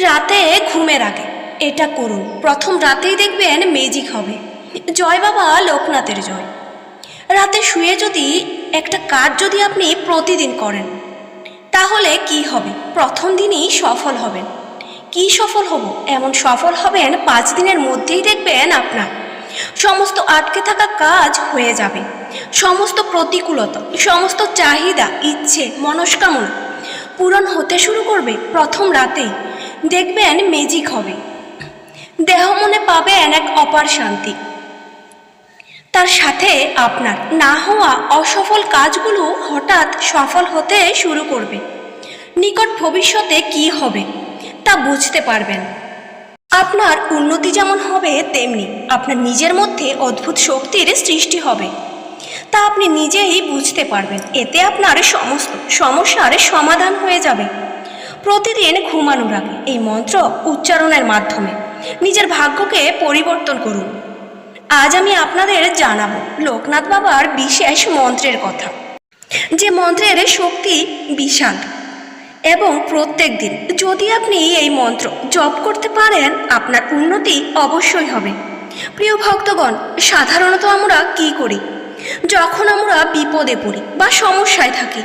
রাতে ঘুমের আগে। এটা করুন। প্রথম রাতেই দেখবেন ম্যাজিক হবে। জয় বাবা, লোকনাথের জয়। রাতে শুয়ে যদি একটা কাজ যদি আপনি প্রতিদিন করেন, তাহলে কি হবে? প্রথম দিনই সফল হবেন। কি সফল হব? এমন সফল হবেন, পাঁচ দিনের মধ্যেই দেখবেন আপনার সমস্ত আটকে থাকা কাজ হয়ে যাবে। সমস্ত প্রতিকূলতা, সমস্ত চাহিদা, ইচ্ছে, মনস্কামনা পূরণ হতে শুরু করবে প্রথম রাতেই। দেখবেন ম্যাজিক হবে। দেহ মনে পাবেন এক অপার শান্তি। তার সাথে আপনার না হওয়া অসফল কাজগুলো হঠাৎ সফল হতে শুরু করবে। নিকট ভবিষ্যতে কি হবে তা বুঝতে পারবেন। আপনার উন্নতি যেমন হবে তেমনি আপনার নিজের মধ্যে অদ্ভুত শক্তির সৃষ্টি হবে। তা আপনি নিজেই বুঝতে পারবেন। এতে আপনার সমস্ত সমস্যার সমাধান হয়ে যাবে। প্রতিদিন ঘুমানোর আগে এই মন্ত্র উচ্চারণের মাধ্যমে নিজের ভাগ্যকে পরিবর্তন করুন। আজ আমি আপনাদের জানাব লোকনাথ বাবার বিশেষ মন্ত্রের কথা। যে মন্ত্রের শক্তি বিশাল এবং প্রত্যেক দিন যদি আপনি এই মন্ত্র জপ করতে পারেন, আপনার উন্নতি অবশ্যই হবে। প্রিয় ভক্তগণ, সাধারণত আমরা কি করি? যখন আমরা বিপদে পড়ি বা সমস্যায় থাকি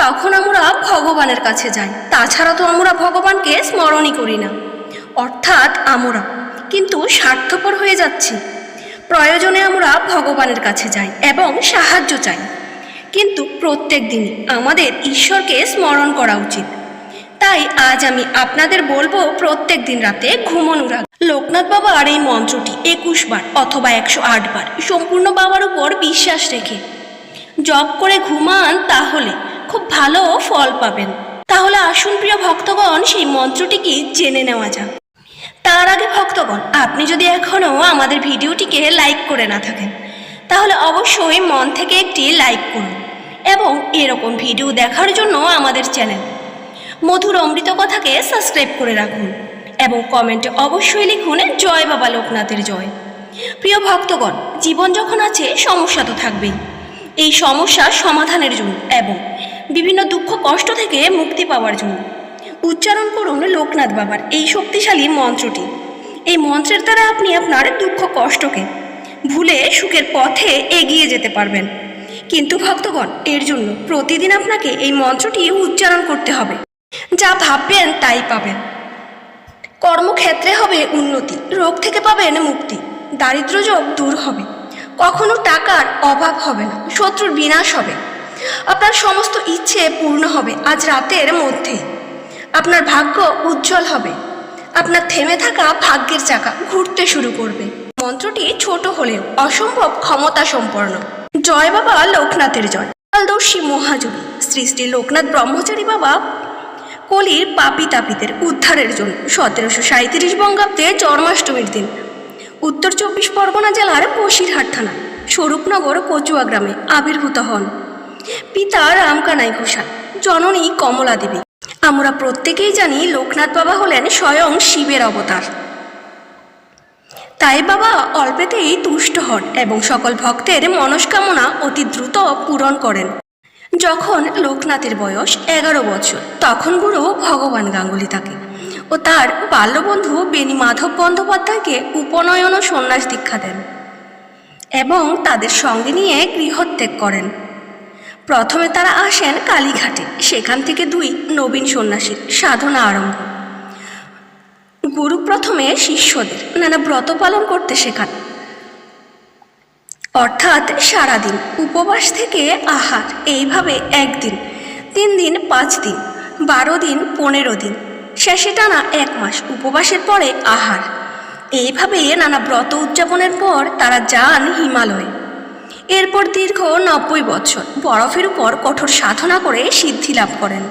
তখন আমরা ভগবানের কাছে যাই। তাছাড়া তো আমরা ভগবানকে স্মরণই করি না। অর্থাৎ আমরা। কিন্তু স্বার্থপর হয়ে যাচ্ছি। প্রয়োজনে আমরা ভগবানের কাছে যাই এবং সাহায্য চাই। কিন্তু প্রত্যেক দিনই আমাদের ঈশ্বরকে স্মরণ করা উচিত। তাই আজ আমি আপনাদের বলব প্রত্যেক দিন রাতে ঘুমানোর আগে লোকনাথ বাবার এই মন্ত্রটি একুশ বার অথবা একশো আট বার সম্পূর্ণ বাবার উপর বিশ্বাস রেখে। জপ করে ঘুমান তাহলে খুব ভালো ফল পাবেন। তাহলে আসুন প্রিয় ভক্তগণ, সেই মন্ত্রটিকে জেনে নেওয়া যাক। তার আগে ভক্তগণ, আপনি যদি এখনও আমাদের ভিডিওটিকে লাইক করে না থাকেন, তাহলে অবশ্যই মন থেকে একটি লাইক করুন এবং এরকম ভিডিও দেখার জন্য আমাদের চ্যানেল মধুর অমৃত কথাকে সাবস্ক্রাইব করে রাখুন এবং কমেন্টে অবশ্যই লিখুন, জয় বাবা লোকনাথের জয়। প্রিয় ভক্তগণ, জীবন যখন আছে সমস্যা তো থাকবেই। এই সমস্যা সমাধানের জন্য এবং বিভিন্ন দুঃখ কষ্ট থেকে মুক্তি পাওয়ার জন্য। উচ্চারণ করুন লোকনাথ বাবার এই শক্তিশালী মন্ত্রটি। এই মন্ত্রের দ্বারা আপনি আপনার দুঃখ কষ্টকে ভুলে সুখের পথে এগিয়ে যেতে পারবেন। কিন্তু ভক্তগণ, এর জন্য প্রতিদিন আপনাকে এই মন্ত্রটি উচ্চারণ করতে হবে। যা ভাববেন তাই পাবেন। কর্মক্ষেত্রে হবে উন্নতি, রোগ থেকে পাবেন মুক্তি দারিদ্র যোগ দূর হবে। কখনো টাকার অভাব হবে না, শত্রুর বিনাশ হবে। আপনার সমস্ত ইচ্ছে পূর্ণ হবে আজ রাতের মধ্যে। আপনার ভাগ্য উজ্জ্বল হবে। আপনার থেমে থাকা ভাগ্যের চাকা ঘুরতে শুরু করবে। মন্ত্রটি ছোট হলেও অসম্ভব ক্ষমতা সম্পন্ন। জয় বাবা লোকনাথের জয়। কালদর্শী মহাযোগী শ্রী শ্রী লোকনাথ ব্রহ্মচারী বাবা কলির পাপি তাপিদের উদ্ধারের জন্য সতেরোশো সাঁত্রিশ বঙ্গাব্দে জন্মাষ্টমীর দিন। উত্তর চব্বিশ পরগনা জেলার বসিরহাট থানা স্বরূপনগর কচুয়া গ্রামে আবির্ভূত হন। পিতা রামকানাই ঘোষাল, জননী কমলা দেবী। আমরা প্রত্যেকেই জানি লোকনাথ বাবা হলেন স্বয়ং শিবের অবতার। তাই বাবা অল্পেতেই তুষ্ট হন এবং সকল ভক্তের মনস্কামনা অতি দ্রুত পূরণ করেন। যখন লোকনাথের বয়স এগারো বছর, তখন গুরু ভগবান গাঙ্গুলি তাকে ও তার বাল্যবন্ধু বেণী মাধব বন্দ্যোপাধ্যায়কে উপনয়ন ও সন্ন্যাস দীক্ষা দেন এবং তাদের সঙ্গে নিয়ে গৃহত্যাগ করেন। প্রথমে তারা আসেন কালীঘাটে। সেখান থেকে দুই নবীন সন্ন্যাসীর সাধনা আরম্ভ। গুরু প্রথমে শিষ্যদের নানা ব্রত পালন করতে শেখান। অর্থাৎ সারাদিন উপবাস থেকে আহার, এইভাবে একদিন, তিন দিন, পাঁচ দিন, বারো দিন, পনেরো দিন, শেষে টানা এক মাস উপবাসের পরে আহার। এইভাবে নানা ব্রত উদযাপনের পর তারা যান হিমালয়ে। এরপর দীর্ঘ নব্বই বছর বরফের উপর কঠোর সাধনা করে সিদ্ধি লাভ করেন।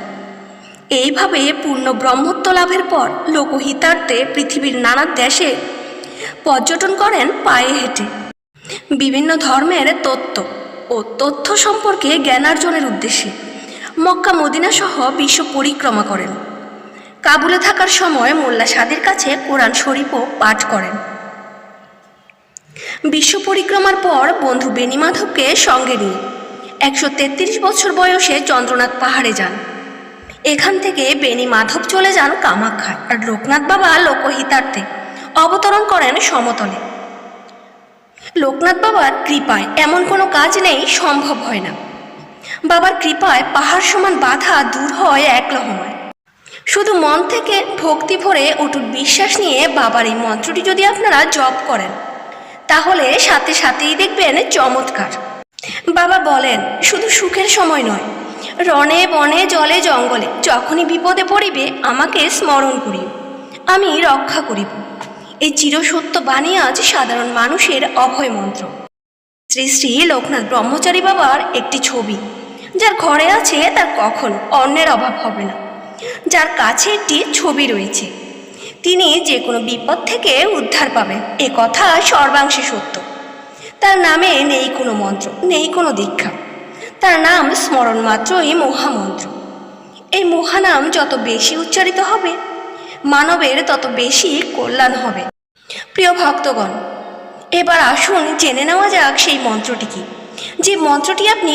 এইভাবে পূর্ণ ব্রহ্মত্ব লাভের পর লোকহিতার্থে পৃথিবীর নানা দেশে পর্যটন করেন পায়ে হেঁটে। বিভিন্ন ধর্মের তত্ত্ব ও তথ্য সম্পর্কে জ্ঞানার্জনের উদ্দেশ্যে মক্কা মদিনা সহ বিশ্ব পরিক্রমা করেন। কাবুলে থাকার সময় মোল্লা সাদের কাছে কোরআন শরীফও পাঠ করেন। বিশ্ব পরিক্রমার পর বন্ধু বেনিমাধবকে সঙ্গে নিয়ে। একশো তেত্রিশ বছর বয়সে চন্দ্রনাথ পাহাড়ে যান। এখান থেকে বেনি মাধব চলে যান কামাখ্যায় আর লোকনাথ বাবা লোকহিতার্থে অবতরণ করেন সমতলে। লোকনাথ বাবার কৃপায় এমন কোনো কাজ নেই, সম্ভব হয় না। বাবার কৃপায় পাহাড় সমান বাধা দূর হয় এক লহমায়। শুধু মন থেকে ভক্তি ভরে অটুট বিশ্বাস নিয়ে বাবার এই মন্ত্রটি যদি আপনারা জপ করেন। তাহলে সাথে সাথেই দেখবেন চমৎকার। বাবা বলেন, শুধু সুখের সময় নয়, রণে বনে জলে জঙ্গলে যখনই বিপদে পড়িবে আমাকে স্মরণ করিও। আমি রক্ষা করিব। এই চিরসত্য বাণী আজ সাধারণ মানুষের অভয় মন্ত্র। শ্রী শ্রী লোকনাথ ব্রহ্মচারী বাবার একটি ছবি, যার ঘরে আছে তার কখনো অন্যের অভাব হবে না। যার কাছে একটি ছবি রয়েছে। তিনি যে কোনো বিপদ থেকে উদ্ধার পাবেন। এ কথা সর্বাংশে সত্য। তার নামে নেই কোনো মন্ত্র, নেই কোনো দীক্ষা। তার নাম স্মরণ মাত্রই মহামন্ত্র। এই মহানাম যত বেশি উচ্চারিত হবে, মানবের তত বেশি কল্যাণ হবে। প্রিয় ভক্তগণ, এবার আসুন জেনে নেওয়া যাক সেই মন্ত্রটি কি। যে মন্ত্রটি আপনি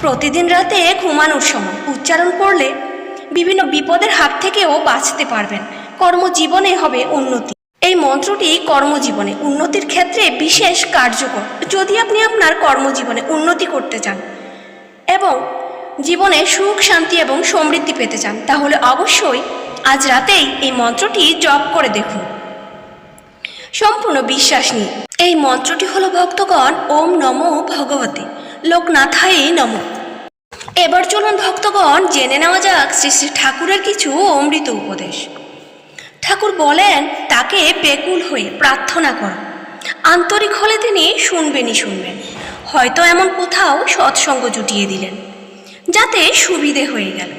প্রতিদিন রাতে ঘুমানোর সময় উচ্চারণ করলে বিভিন্ন বিপদের হাত থেকেও বাঁচতে পারবেন। কর্মজীবনে হবে উন্নতি। এই মন্ত্রটি কর্মজীবনে, উন্নতির ক্ষেত্রে বিশেষ কার্যকর। যদি আপনি আপনার কর্মজীবনে উন্নতি করতে চান এবং জীবনে সুখ, শান্তি এবং সমৃদ্ধি পেতে চান, তাহলে অবশ্যই আজ রাতেই এই মন্ত্রটি জপ করে দেখুন। সম্পূর্ণ বিশ্বাস নিয়ে এই মন্ত্রটি হলো ভক্তগণ, ওম নমো ভগবতে। লোকনাথায় নমঃ। এবার চলুন ভক্তগণ, জেনে নেওয়া যাক শ্রী শ্রী ঠাকুরের কিছু অমৃত উপদেশ। ঠাকুর বলেন, তাকে বেকুল হয়ে প্রার্থনা করো। আন্তরিক হলে তিনি শুনবেনই শুনবেন। হয়তো এমন কোথাও সৎসঙ্গ জুটিয়ে দিলেন, যাতে সুবিধে হয়ে গেল।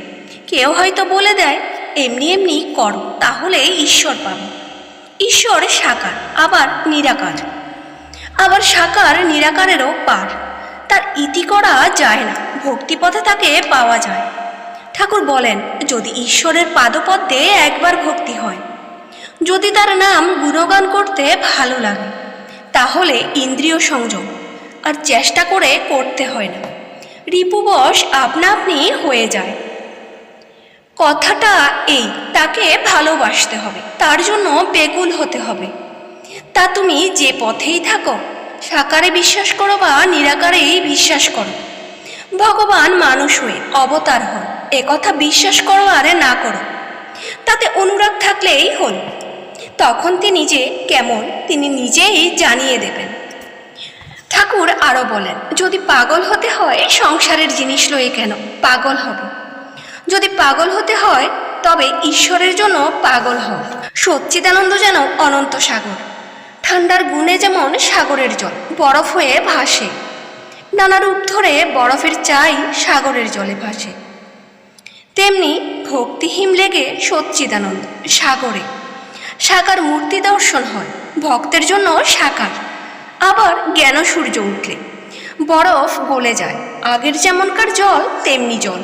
কেউ হয়তো বলে দেয়, এমনি এমনি করো, তাহলে ঈশ্বর পাবে। ঈশ্বর সাকার, আবার নিরাকার। আবার সাকার নিরাকারেরও পার। তার ইতি করা যায় না, ভক্তিপথে তাকে পাওয়া যায়। ঠাকুর বলেন, যদি ঈশ্বরের পাদপদ্মে একবার ভক্তি হয় যদি তার নাম গুণগান করতে ভালো লাগে, তাহলে ইন্দ্রিয় সংযম আর চেষ্টা করে করতে হয় না। রিপুবশ আপনা আপনি হয়ে যায়। কথাটা এই, তাকে ভালোবাসতে হবে, তার জন্য বেগুল হতে হবে। তা তুমি যে পথেই থাকো, সাকারে বিশ্বাস করো বা নিরাকারেই বিশ্বাস করো। ভগবান মানুষ হয়ে অবতার হন, এ কথা বিশ্বাস করো আরে না করো। তাতে অনুরাগ থাকলেই হল। তখন তিনি যে কেমন, তিনি নিজেই জানিয়ে দেবেন। ঠাকুর আরও বলেন, যদি পাগল হতে হয়, সংসারের জিনিস লয়ে কেন পাগল হব? যদি পাগল হতে হয়, তবে ঈশ্বরের জন্য পাগল হও। সচ্চিদানন্দ যেন অনন্ত সাগর। ঠান্ডার গুণে যেমন সাগরের জল বরফ হয়ে ভাসে, নানা রূপ ধরে বরফের চাই সাগরের জলে ভাসে। তেমনি ভক্তিহীন লেগে সচ্চিদানন্দ সাগরে সাকার মূর্তি দর্শন হয়। ভক্তের জন্য সাকার আবার জ্ঞান সূর্য উঠলে। বরফ গলে যায়। আগের যেমনকার জল, তেমনি জল।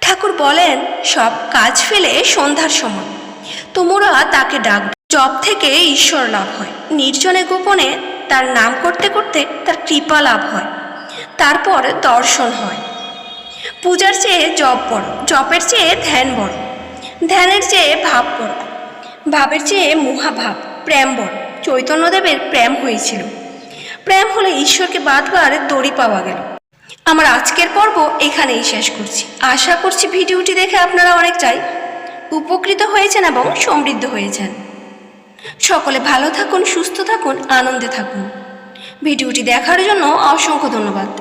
ঠাকুর বলেন, সব কাজ ফেলে সন্ধ্যার সময়। তোমরা তাকে ডাক জব থেকে ঈশ্বর লাভ হয়। নির্জনে গোপনে তার নাম করতে করতে তার কৃপা লাভ হয়। তারপর দর্শন হয়। পূজার চেয়ে জপ বড় জপের চেয়ে ধ্যান বড় ধ্যানের চেয়ে ভাব বড় ভাবের চেয়ে মহাভাব, প্রেম বড় চৈতন্যদেবের প্রেম হয়েছিল। প্রেম হলে ঈশ্বরকে বাঁধবার দড়ি পাওয়া গেল। আমার আজকের পর্ব এখানেই শেষ করছি। আশা করছি ভিডিওটি দেখে আপনারা অনেকটাই উপকৃত হয়েছেন এবং সমৃদ্ধ হয়েছেন। সকলে ভালো থাকুন, সুস্থ থাকুন, আনন্দে থাকুন। ভিডিওটি দেখার জন্য অসংখ্য ধন্যবাদ।